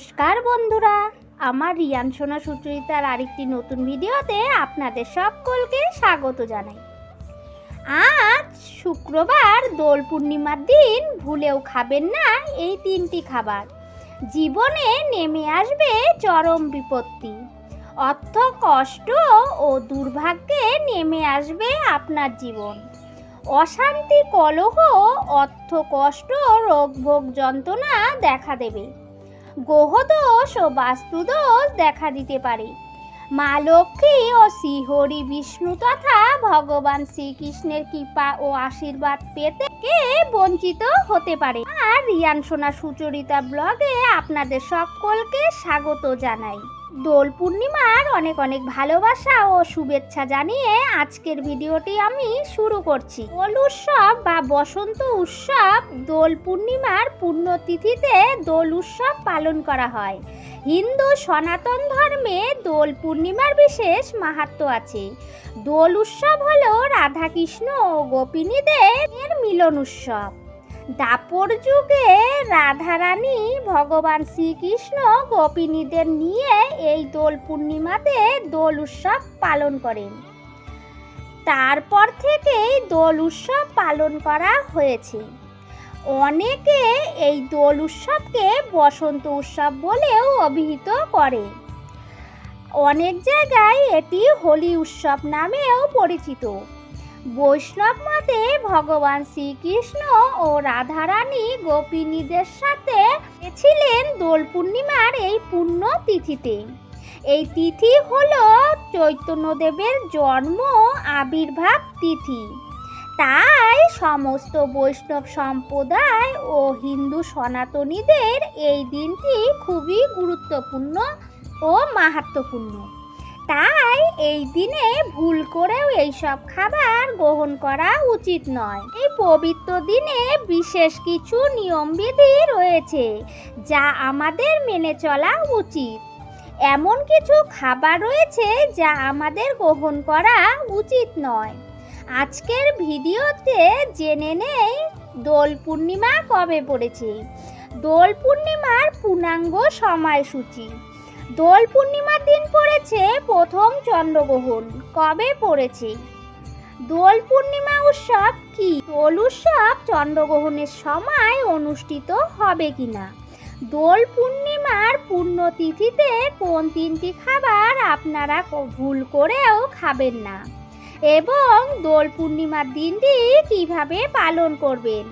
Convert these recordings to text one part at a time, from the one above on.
নমস্কার বন্ধুরা, আমার রিয়ান সোনা সুচরিতার আরেকটি নতুন ভিডিওতে আপনাদের সকলকে স্বাগত জানাই। আজ শুক্রবার দোল পূর্ণিমার দিন, ভুলেও খাবেন না এই তিনটি খাবার। জীবনে নেমে আসবে চরম বিপত্তি। অর্থ, কষ্ট ও দুর্ভাগ্যে নেমে আসবে আপনার জীবন। অশান্তি, কলহ, অর্থ, কষ্ট, রোগ, ভোগ, যন্ত্রণা দেখা দেবে। গ্রহদোষ ও বাস্তুদোষ দেখা দিতে পারে। মা লক্ষ্মী ও শ্রীহরি বিষ্ণু তথা ভগবান শ্রীকৃষ্ণের কৃপা ও আশীর্বাদ পেতে কে বঞ্চিত হতে পারে। আর রিয়ান সোনা সুচরিতা ব্লগে আপনাদের সকলকে স্বাগত জানাই। দোল পূর্ণিমার অনেক অনেক ভালোবাসা ও শুভেচ্ছা জানিয়ে আজকের ভিডিওটি আমি শুরু করছি। দোল উৎসব বা বসন্ত উৎসব দোল পূর্ণিমার পুণ্যতিথিতে দোল উৎসব পালন করা হয়। হিন্দু সনাতন ধর্মে দোল পূর্ণিমার বিশেষ মাহাত্ম আছে। দোল উৎসব হলো রাধাকৃষ্ণ ও গোপিনীদের মিলন উৎসব। দাপর যুগে রাধারানী ভগবান শ্রীকৃষ্ণ গোপিনীদের নিয়ে এই দোল পূর্ণিমাতে দোল উৎসব পালন করেন। তারপর থেকেই দোল উৎসব পালন করা হয়েছে। অনেকে এই দোল উৎসবকে বসন্ত উৎসব বলেও অভিহিত করে। অনেক জায়গায় এটি হোলি উৎসব নামেও পরিচিত। বৈষ্ণব মতে ভগবান শ্রীকৃষ্ণ ও রাধারানী গোপিনীদের সাথে ছিলেন দোল পূর্ণিমার এই পূর্ণ তিথিতে। এই তিথি হল চৈতন্যদেবের জন্ম আবির্ভাব তিথি। তাই সমস্ত বৈষ্ণব সম্প্রদায় ও হিন্দু সনাতনীদের এই দিনটি খুবই গুরুত্বপূর্ণ ও মাহাত্মপূর্ণ। তাই এই দিনে ভুল করেও এইসব খাবার গ্রহণ করা উচিত নয়। এই পবিত্র দিনে বিশেষ কিছু নিয়মবিধি রয়েছে যা আমাদের মেনে চলা উচিত। এমন কিছু খাবার রয়েছে যা আমাদের গ্রহণ করা উচিত নয়। আজকের ভিডিওতে জেনে নেই দোল পূর্ণিমা কবে পড়েছে। দোল পূর্ণিমার পূর্ণাঙ্গ সময়সূচি। দোল পূর্ণিমার দিন পড়েছে প্রথম চন্দ্রগ্রহণ। কবে পড়েছে? দোল পূর্ণিমা উৎসব কি? দোল উৎসব চন্দ্রগ্রহণের সময় অনুষ্ঠিত হবে কিনা? দোল পূর্ণিমার পুণ্যতিথিতে কোন তিনটি খাবার আপনারা ভুল করেও খাবেন না? এবং দোল পূর্ণিমার দিনটি কীভাবে পালন করবেন?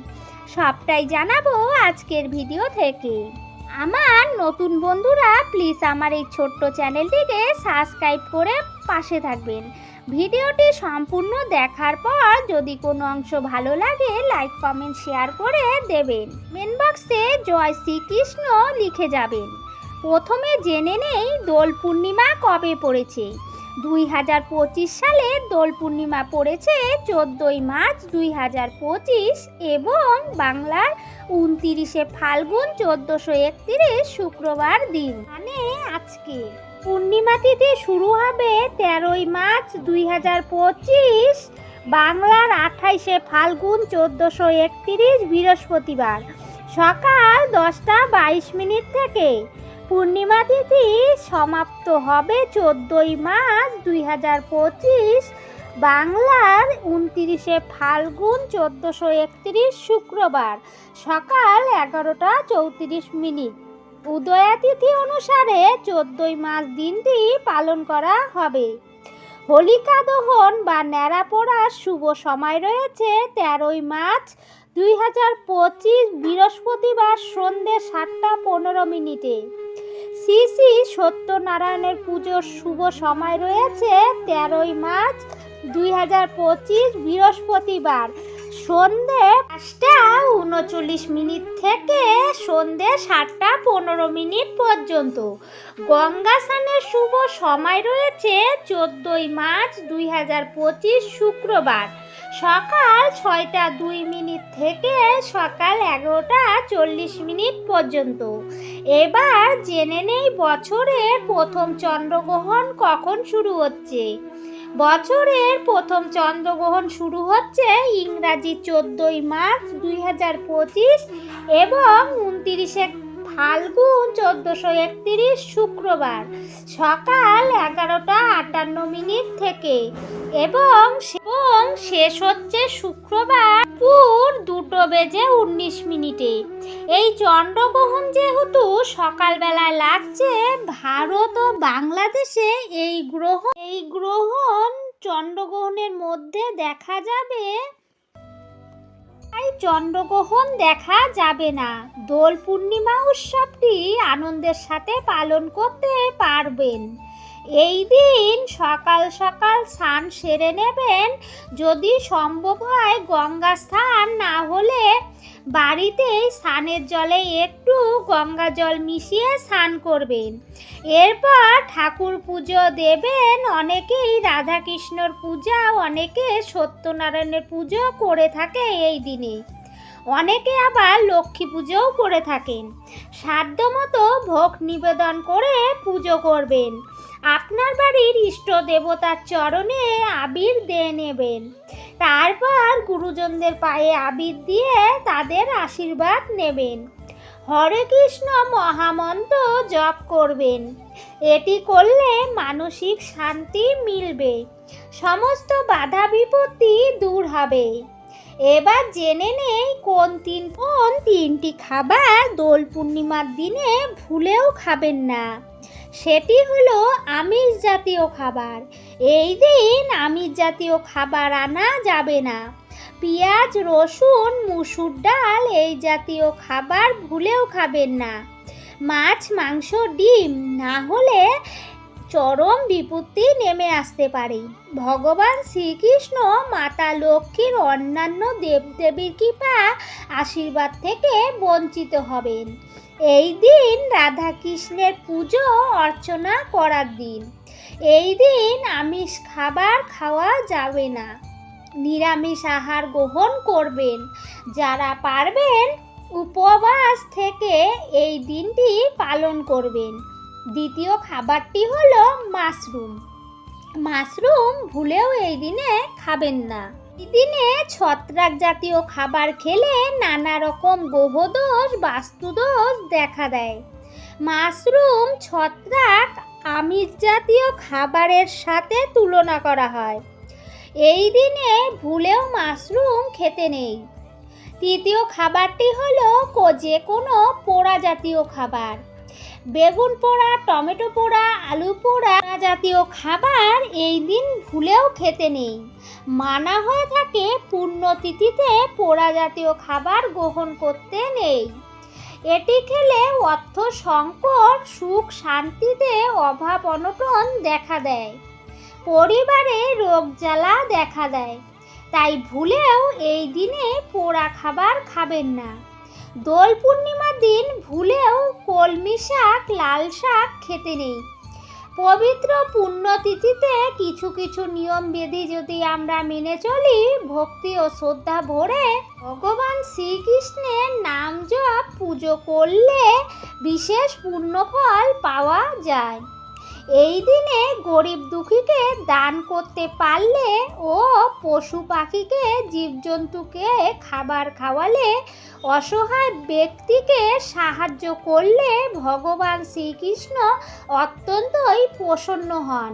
সবটাই জানাব আজকের ভিডিও থেকে। আমার নতুন বন্ধুরা প্লিজ আমার এই ছোট্ট চ্যানেলটিকে সাবস্ক্রাইব করে পাশে থাকবেন। ভিডিওটি সম্পূর্ণ দেখার পর যদি কোনো অংশ ভালো লাগে লাইক কমেন্ট শেয়ার করে দেবেন। মেন বক্সে জয় শ্রীকৃষ্ণ লিখে যাবেন। প্রথমে জেনে নেই দোল পূর্ণিমা কবে পড়েছে। দুই হাজার পঁচিশ সালে দোল পূর্ণিমা পড়েছে চোদ্দোই মার্চ দুই হাজার পঁচিশ এবং বাংলার উনতিরিশে ফাল্গুন চোদ্দোশো একত্রিশ শুক্রবার দিন। মানে আজকে। পূর্ণিমা তিথি শুরু হবে তেরোই মার্চ দুই হাজার পঁচিশ, বাংলার আঠাইশে ফাল্গুন চোদ্দোশো একত্রিশ বৃহস্পতিবার। সকাল দশটা বাইশ মিনিট থেকে পূর্ণিমা তিথি সমাপ্ত হবে চোদ্দই মার্চ দুই হাজার পঁচিশ। বাংলার উনতিরিশে ফাল্গুন চোদ্দোশো একত্রিশ শুক্রবার সকাল এগারোটা চৌত্রিশ মিনিট। উদয়া তিথি অনুসারে চোদ্দই মার্চ দিনটি পালন করা হবে। হোলিকা দহন বা ন্যাড়া পড়ার শুভ সময় রয়েছে তেরোই মার্চ দুই হাজার পঁচিশ বৃহস্পতিবার সন্ধ্যে সাতটা পনেরো মিনিটে। শ্রী শ্রী সত্যনারায়ণের পুজোর শুভ সময় রয়েছে তেরোই মার্চ দুই হাজার পঁচিশ বৃহস্পতিবার। সন্ধে পাঁচটা উনচল্লিশ মিনিট থেকে সন্ধে সাতটা পনেরো মিনিট পর্যন্ত। গঙ্গা স্নানের শুভ সময় রয়েছে চোদ্দোই মার্চ দুই হাজার পঁচিশ শুক্রবার। সকাল ছয়টা দুই মিনিট থেকে সকাল এগারোটা চল্লিশ মিনিট পর্যন্ত। এবার জেনে নেই বছরের প্রথম চন্দ্রগ্রহণ কখন শুরু হচ্ছে। বছরের প্রথম চন্দ্রগ্রহণ শুরু হচ্ছে ইংরাজি চোদ্দোই মার্চ দুই হাজার পঁচিশ এবং উনতিরিশে ফাল্গুন চোদ্দোশো একত্রিশ শুক্রবার সকাল এগারোটা আটান্ন মিনিট থেকে এবং এবং শেষ হচ্ছে শুক্রবার পুর দুটো বেজে উনিশ মিনিটে। এই চন্দ্রগ্রহণ যেহেতু সকালবেলায় লাগছে, ভারত ও বাংলাদেশে এই গ্রহ এই গ্রহণ চন্দ্রগ্রহণের মধ্যে দেখা যাবে তাই চন্দ্রগ্রহণ দেখা যাবে না। দোল পূর্ণিমা উৎসবটি আনন্দের সাথে পালন করতে পারবেন। এই দিন সকাল সকাল স্নান সেরে নেবেন। যদি সম্ভব হয় গঙ্গা স্থান না হলে বাড়িতেই স্নানের জলে একটু গঙ্গা জল মিশিয়ে স্নান করবেন। এরপর ঠাকুর পুজো দেবেন, অনেকেই রাধাকৃষ্ণর পূজা, অনেকে সত্যনারায়ণের পুজো করে থাকে এই দিনে। অনেকে আবার লক্ষ্মী পুজোও করে থাকেন। সাধ্যমতো ভোগ নিবেদন করে পুজো করবেন। আপনার বাড়ির ইষ্ট দেবতার চরণে আবির দিয়ে নেবেন। তারপর গুরুজনদের পায়ে আবির দিয়ে তাদের আশীর্বাদ নেবেন। হরে কৃষ্ণ মহামন্ত্র জপ করবেন। এটি করলে মানসিক শান্তি মিলবে। সমস্ত বাধা বিপত্তি দূর হবে। এবার জেনে নেই কোন তিন কোন তিনটি খাবার দোল পূর্ণিমার দিনে ভুলেও খাবেন না। সেটি হলো আমিষ জাতীয় খাবার। এই দিন আমিষ জাতীয় খাবার আনা যাবে না। পেঁয়াজ, রসুন, মুসুর ডাল এই জাতীয় খাবার ভুলেও খাবেন না। মাছ, মাংস, ডিম না হলে চরম বিপত্তি নেমে আসতে পারে। ভগবান শ্রীকৃষ্ণ, মাতা লক্ষ্মীর অন্যান্য দেবদেবীর কৃপা আশীর্বাদ থেকে বঞ্চিত হবেন। এই দিন রাধা কৃষ্ণের পুজো অর্চনা করার দিন। এই দিন আমিষ খাবার খাওয়া যাবে না। নিরামিষ আহার গ্রহণ করবেন। যারা পারবেন উপবাস থেকে এই দিনটি পালন করবেন। দ্বিতীয় খাবারটি হলো মাশরুম। মাশরুম ভুলেও এই দিনে খাবেন না। দিনে ছত্রাক জাতীয় খাবার খেলে নানা রকম গ্রহদোষ বাস্তুদোষ দেখা দেয়। মাশরুম, ছত্রাক, আমিষ জাতীয় খাবারের সাথে তুলনা করা হয়। এই দিনে ভুলেও মাশরুম খেতে নেই। তৃতীয় খাবারটি হলো যে কোনো পোড়া জাতীয় খাবার। বেগুন পোড়া, টমেটো পোড়া, আলু পোড়া জাতীয় খাবার এই দিন ভুলেও খেতে নেই। মানা হয়ে থাকে পুণ্যতিথিতে পোড়া জাতীয় খাবার গ্রহণ করতে নেই। এটি খেলে অর্থ সংকট, সুখ, শান্তিতে অভাব, অনটন দেখা দেয়। পরিবারে রোগ জ্বালা দেখা দেয়। তাই ভুলেও এই দিনে পোড়া খাবার খাবেন না। দোল পূর্ণিমার দিন ভুলেও কলমি শাক, লাল শাক খেতে নেই। পবিত্র পুণ্যতিথিতে কিছু কিছু নিয়ম বিধি যদি আমরা মেনে চলি, ভক্তি ও শ্রদ্ধা ভরে ভগবান শ্রীকৃষ্ণের নাম জপ, পুজো করলে বিশেষ পুণ্যফল পাওয়া যায়। এই দিনে গরিব দুঃখীকে দান করতে পারলে ও পশু পাখিকে, জীবজন্তুকে খাবার খাওয়ালে অসহায় ব্যক্তিকে সাহায্য করলে ভগবান শ্রীকৃষ্ণ অত্যন্তই প্রসন্ন হন।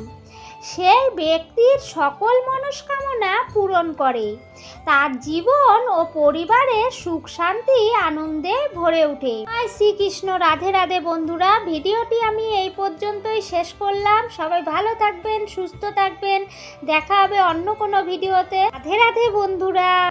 সেই ব্যক্তির সকল মনস্কামনা পূরণ করে। তার জীবন ও পরিবারের সুখ, শান্তি, আনন্দে ভরে ওঠে। শ্রীকৃষ্ণ, রাধে রাধে বন্ধুরা, ভিডিওটি আমি এই পর্যন্তই শেষ করলাম। সবাই ভালো থাকবেন, সুস্থ থাকবেন। দেখা হবে অন্য কোনো ভিডিওতে। রাধে রাধে বন্ধুরা।